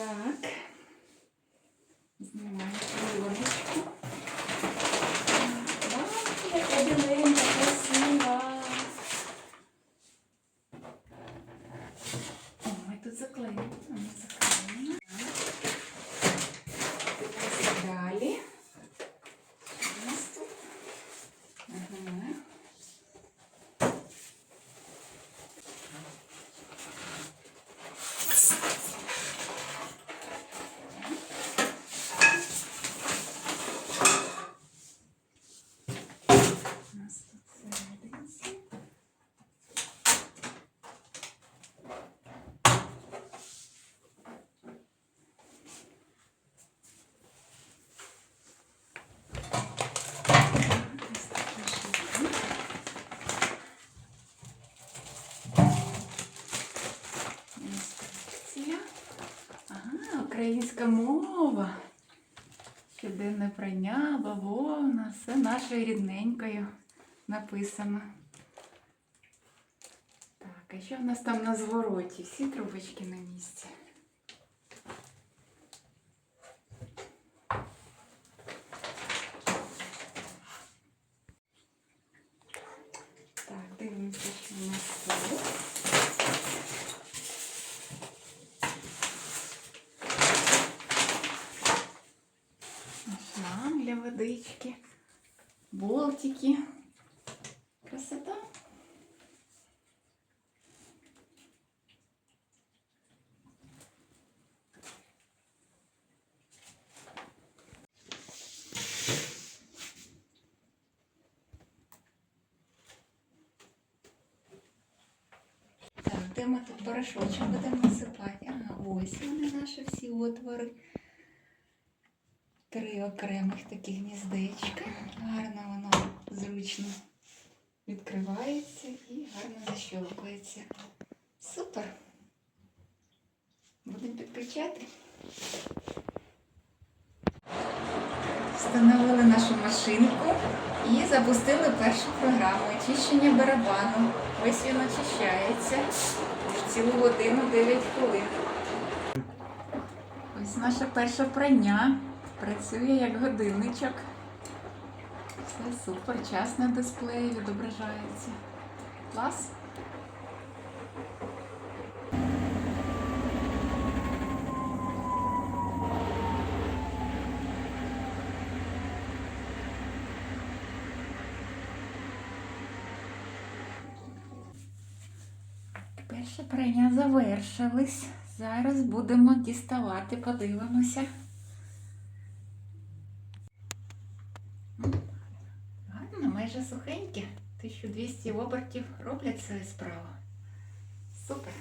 Yeah. Нас тут серединці. Ось такі шиї. Інструкція. Ага, українська мова. Щоденне прання, бавовна, все нашою рідненькою написано. Так, а що в нас там на звороті? Всі трубочки на місці. Так, дивимося, що у нас тут. Шланг для водички, болтики. Красота. Де ми тут порошочок будемо насипати? Ага, ось вони наші всі отвори. Три окремих такі гніздечка. Гарно воно зручно відкривається і гарно защелкується. Супер. Будемо підключати. Встановили нашу машинку і запустили першу програму очищення барабану. Ось він очищається в цілу годину 9 хвилин. Ось наше перше прання. Працює як годинничок. Все супер, час на дисплеї відображається. Клас. Перше прання завершились. Зараз будемо діставати, подивимося. Гарно, майже сухенькі. 1200 обертів роблять свою справу. Супер.